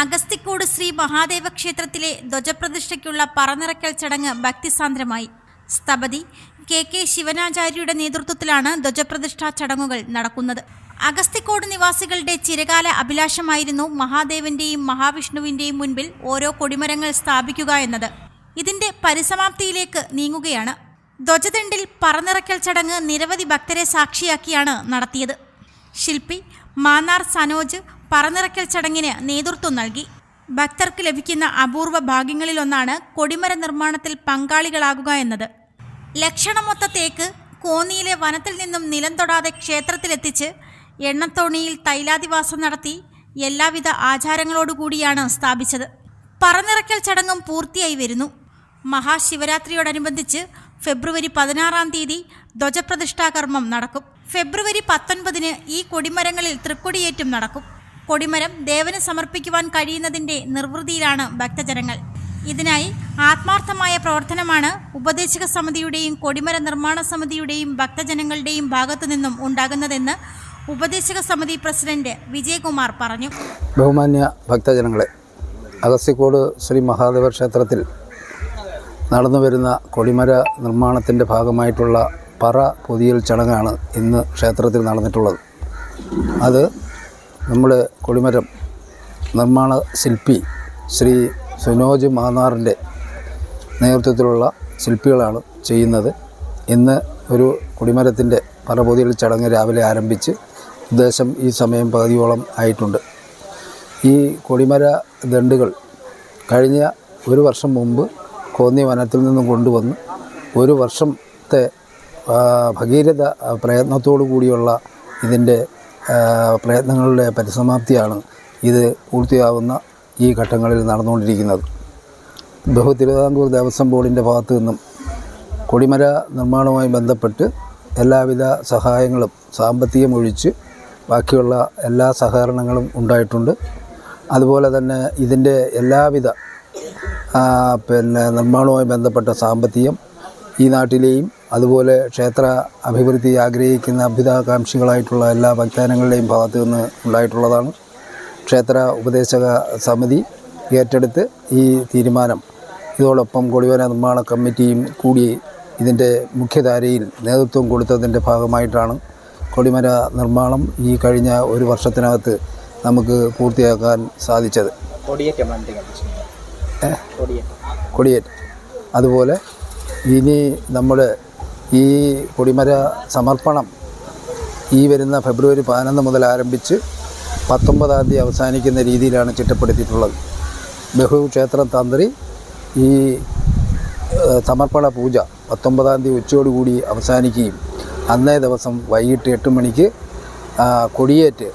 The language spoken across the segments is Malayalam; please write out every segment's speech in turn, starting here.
അഗസ്തിക്കോട് ശ്രീ മഹാദേവ ക്ഷേത്രത്തിലെ ധ്വജപ്രതിഷ്ഠയ്ക്കുള്ള പറനിറക്കൽ ചടങ്ങ് ഭക്തിസാന്ദ്രമായി. സ്ഥപതി കെ കെ ശിവനാചാര്യയുടെ നേതൃത്വത്തിലാണ് ധ്വജപ്രതിഷ്ഠാ ചടങ്ങുകൾ നടക്കുന്നത്. അഗസ്തിക്കോട് നിവാസികളുടെ ചിരകാല അഭിലാഷമായിരുന്നു മഹാദേവന്റെയും മഹാവിഷ്ണുവിന്റെയും മുൻപിൽ ഓരോ കൊടിമരങ്ങൾ സ്ഥാപിക്കുക എന്നത്. ഇതിന്റെ പരിസമാപ്തിയിലേക്ക് നീങ്ങുകയാണ്. ധ്വജദണ്ഡിൽ പറനിറക്കൽ ചടങ്ങ് നിരവധി ഭക്തരെ സാക്ഷിയാക്കിയാണ് നടത്തിയത്. ശില്പി മാന്നാർ സനോജ് പറനിറക്കൽ ചടങ്ങിന് നേതൃത്വം നൽകി. ഭക്തർക്ക് ലഭിക്കുന്ന അപൂർവ ഭാഗ്യങ്ങളിലൊന്നാണ് കൊടിമര നിർമ്മാണത്തിൽ പങ്കാളികളാകുക എന്നത്. ലക്ഷണമൊത്ത തേക്ക് കോന്നിയിലെ വനത്തിൽ നിന്നും നിലം തൊടാതെ ക്ഷേത്രത്തിലെത്തിച്ച് എണ്ണത്തോണിയിൽ തൈലാദിവാസം നടത്തി എല്ലാവിധ ആചാരങ്ങളോടുകൂടിയാണ് സ്ഥാപിച്ചത്. പറനിറക്കൽ ചടങ്ങും പൂർത്തിയായി വരുന്നു. മഹാശിവരാത്രിയോടനുബന്ധിച്ച് ഫെബ്രുവരി പതിനാറാം തീയതി ധ്വജപ്രതിഷ്ഠാകർമ്മം നടക്കും. ഫെബ്രുവരി പത്തൊൻപതിന് ഈ കൊടിമരങ്ങളിൽ തൃക്കൊടിയേറ്റും നടക്കും. കൊടിമരം ദേവന് സമർപ്പിക്കുവാൻ കഴിയുന്നതിന്റെ നിർവൃതിയിലാണ് ഭക്തജനങ്ങൾ. ഇതിനായി ആത്മാർത്ഥമായ പ്രവർത്തനമാണ് ഉപദേശക സമിതിയുടെയും കൊടിമര നിർമ്മാണ സമിതിയുടെയും ഭക്തജനങ്ങളുടെയും ഭാഗത്തു നിന്നും ഉണ്ടാകുന്നതെന്ന് ഉപദേശക സമിതി പ്രസിഡന്റ് വിജയകുമാർ പറഞ്ഞു. ബഹുമാന്യ ഭക്തജനങ്ങളെ അഗസ്യക്കോട് ശ്രീ മഹാദേവ ക്ഷേത്രത്തിൽ നടന്നു വരുന്ന കൊടിമര നിർമ്മാണത്തിന്റെ ഭാഗമായിട്ടുള്ള പറ പൊതിയൽ ചടങ്ങാണ് ഇന്ന് ക്ഷേത്രത്തിൽ നടന്നിട്ടുള്ളത്. അത് നമ്മുടെ കൊടിമരം നിർമ്മാണ ശില്പി ശ്രീ സുനോജ് മാന്നാറിന്റെ നേതൃത്വത്തിലുള്ള ശില്പികളാണ് ചെയ്യുന്നത്. ഇന്ന് ഒരു കൊടിമരത്തിന്റെ പറപൊതിയിൽ ചടങ്ങ് രാവിലെ ആരംഭിച്ച് ഉദ്ദേശം ഈ സമയം പകുതിയോളം ആയിട്ടുണ്ട്. ഈ കൊടിമര ദണ്ടുകൾ കഴിഞ്ഞ ഒരു വർഷം മുമ്പ് കോന്നി വനത്തിൽ നിന്നും കൊണ്ടുവന്ന് ഒരു വർഷത്തെ ഭഗീരഥ പ്രയത്നത്തോടു കൂടിയുള്ള ഇതിന്റെ പ്രയത്നങ്ങളുടെ പരിസമാപ്തിയാണ് ഇത് പൂർത്തിയാവുന്ന ഈ ഘട്ടങ്ങളിൽ നടന്നുകൊണ്ടിരിക്കുന്നത്. ബഹു തിരുവിതാംകൂർ ദേവസ്വം ബോർഡിന്റെ ഭാഗത്തു നിന്നും കൊടിമര നിർമ്മാണവുമായി ബന്ധപ്പെട്ട് എല്ലാവിധ സഹായങ്ങളും സാമ്പത്തികം ഒഴിച്ച് ബാക്കിയുള്ള എല്ലാ സഹകരണങ്ങളും ഉണ്ടായിട്ടുണ്ട്. അതുപോലെ തന്നെ ഇതിന്റെ എല്ലാവിധ പിന്നെ നിർമ്മാണവുമായി ബന്ധപ്പെട്ട സാമ്പത്തികം ഈ നാട്ടിലെയും അതുപോലെ ക്ഷേത്ര അഭിവൃദ്ധി ആഗ്രഹിക്കുന്ന അഭ്യുതാകാംക്ഷികളായിട്ടുള്ള എല്ലാ ഭക്തജനങ്ങളുടെയും ഭാഗത്തു നിന്ന് ഉണ്ടായിട്ടുള്ളതാണ്. ക്ഷേത്ര ഉപദേശക സമിതി ഏറ്റെടുത്ത് ഈ തീരുമാനം. ഇതോടൊപ്പം കൊടിവന നിർമ്മാണ കമ്മിറ്റിയും കൂടി ഇതിന്റെ മുഖ്യധാരയിൽ നേതൃത്വം കൊടുത്തതിന്റെ ഭാഗമായിട്ടാണ് കൊടിമര നിർമ്മാണം ഈ കഴിഞ്ഞ ഒരു വർഷത്തിനകത്ത് നമുക്ക് പൂർത്തിയാക്കാൻ സാധിച്ചത്. കൊടിയേറ്റം വണ്ടി കൊടിയേറ്റം. കൊടിയേറ്റ്. അതുപോലെ ഇനി നമ്മുടെ ഈ കൊടിമര സമർപ്പണം ഈ വരുന്ന ഫെബ്രുവരി പതിനൊന്ന് മുതൽ ആരംഭിച്ച് പത്തൊമ്പതാം തീയതി അവസാനിക്കുന്ന രീതിയിലാണ് ചിട്ടപ്പെടുത്തിയിട്ടുള്ളത്. ബഹുക്ഷേത്ര തന്ത്രി ഈ സമർപ്പണ പൂജ പത്തൊമ്പതാം തീയതി ഉച്ചയോടുകൂടി അവസാനിക്കുകയും അന്നേ ദിവസം വൈകിട്ട് എട്ട് മണിക്ക് കൊടിയേറ്റ്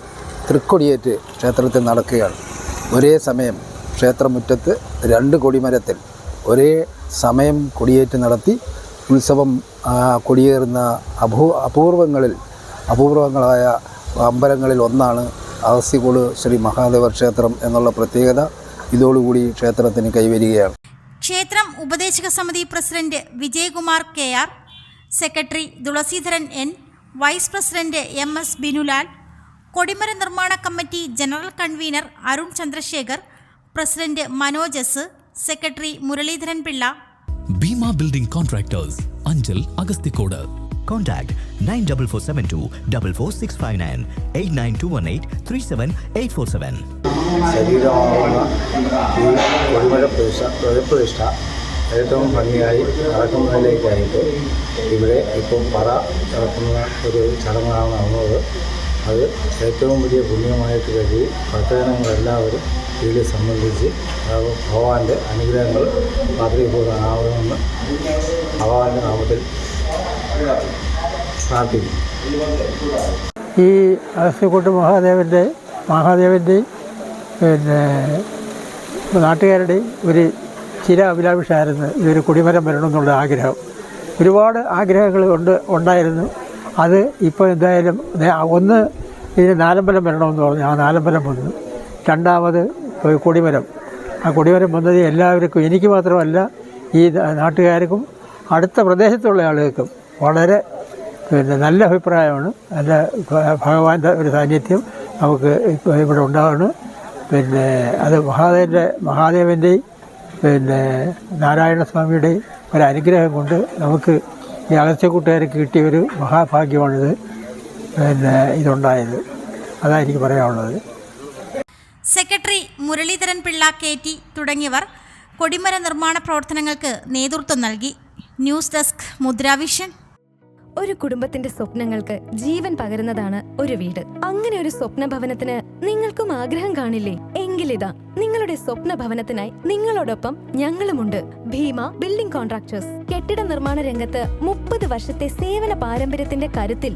തൃക്കൊടിയേറ്റ് ക്ഷേത്രത്തിൽ നടക്കുകയാണ്. ഒരേ സമയം ക്ഷേത്രമുറ്റത്ത് രണ്ട് കൊടിമരത്തിൽ ഒരേ സമയം കൊടിയേറ്റ് നടത്തി ഉത്സവം കൊടിയേറുന്ന അപൂ അപൂർവങ്ങളിൽ അപൂർവങ്ങളായ അമ്പലങ്ങളിൽ ഒന്നാണ് അഗസ്തികോട് ശ്രീ മഹാദേവ ക്ഷേത്രം എന്നുള്ള പ്രത്യേകത. ഇതോടുകൂടി ക്ഷേത്രത്തിന് കൈവരികയാണ്. ക്ഷേത്രം ഉപദേശക സമിതി president Vijayakumar K R secretary Thulaseedharan N vice president M S Binulal കൊടിമര നിർമ്മാണ committee general convener Arun Chandrasekhar president Manojas secretary Muraleedharan Pillai building contractors Anchal Agasthikode Contact 94472 44659 89218 37847. Three ഈ എയ്റ്റ് പ്രതിഷ്ഠ സെവൻ ഏറ്റവും ഭംഗിയായി നടക്കുന്നതിലേക്കായിട്ട് ഇവിടെ ഇപ്പോൾ പറ നടക്കുന്ന ഒരു ചടങ്ങാണ് നടന്നത് അത് ഏറ്റവും വലിയ പുണ്യമായിട്ട് കരുതി ഭക്തജനങ്ങളെല്ലാവരും ഇതിൽ സംബന്ധിച്ച് ഭഗ- ഭഗവാന്റെ അനുഗ്രഹങ്ങൾ പാത്രീഭൂതമാവണമെന്ന് ഭഗവാന്റെ നാമത്തിൽ പ്രാർത്ഥിക്കുന്നു. ഈ അഗസ്ത്യക്കോട്ട് മഹാദേവന്റെ മഹാദേവന്റെയും പിന്നെ നാട്ടുകാരുടെയും ഒരു ചിര അഭിലാഷമായിരുന്നു ഇതൊരു കുടിമരം വരണം എന്നുള്ള ആഗ്രഹം. ഒരുപാട് ആഗ്രഹങ്ങൾ ഉണ്ട് ഉണ്ടായിരുന്നു. അത് ഇപ്പോൾ എന്തായാലും ഒന്ന് ഇതിന് നാലമ്പലം വരണമെന്ന് പറഞ്ഞു. ആ നാലമ്പലം വന്നു. രണ്ടാമത് കൊടിമരം. ആ കൊടിമരം വന്നത് എല്ലാവർക്കും എനിക്ക് മാത്രമല്ല ഈ നാട്ടുകാർക്കും അടുത്ത പ്രദേശത്തുള്ള ആളുകൾക്കും വളരെ പിന്നെ നല്ല അഭിപ്രായമാണ്. നല്ല ഭഗവാന്റെ ഒരു സാന്നിധ്യം നമുക്ക് ഇവിടെ ഉണ്ടാവുന്നു. പിന്നെ അത് മഹാദേവന്റെ മഹാദേവന്റെയും പിന്നെ നാരായണസ്വാമിയുടെയും ഒരു അനുഗ്രഹം കൊണ്ട് നമുക്ക് ഈ അഗസ്ത്യക്കൂട്ടുകാർക്ക് കിട്ടിയ ഒരു മഹാഭാഗ്യമാണിത്. പിന്നെ ഇതുണ്ടായത്. അതാണ് എനിക്ക് പറയാനുള്ളത്. Secretary Muraleedharan Pillai K T തുടങ്ങിയവർ കൊടിമര നിർമ്മാണ പ്രവർത്തനങ്ങൾക്ക് നേതൃത്വം നൽകി. News desk Mudra Vision. ഒരു കുടുംബത്തിന്റെ സ്വപ്നങ്ങൾക്ക് ജീവൻ പകരുന്നതാണ് ഒരു വീട്. അങ്ങനെ ഒരു സ്വപ്ന ഭവനത്തിന് നിങ്ങൾക്കും ആഗ്രഹം കാണില്ലേ? എങ്കിലിതാ നിങ്ങളുടെ സ്വപ്ന ഭവനത്തിനായി നിങ്ങളോടൊപ്പം ഞങ്ങളുമുണ്ട്. Bhima building contractors. കെട്ടിട നിർമ്മാണ രംഗത്ത് മുപ്പത് വർഷത്തെ സേവന പാരമ്പര്യത്തിന്റെ കരുത്തിൽ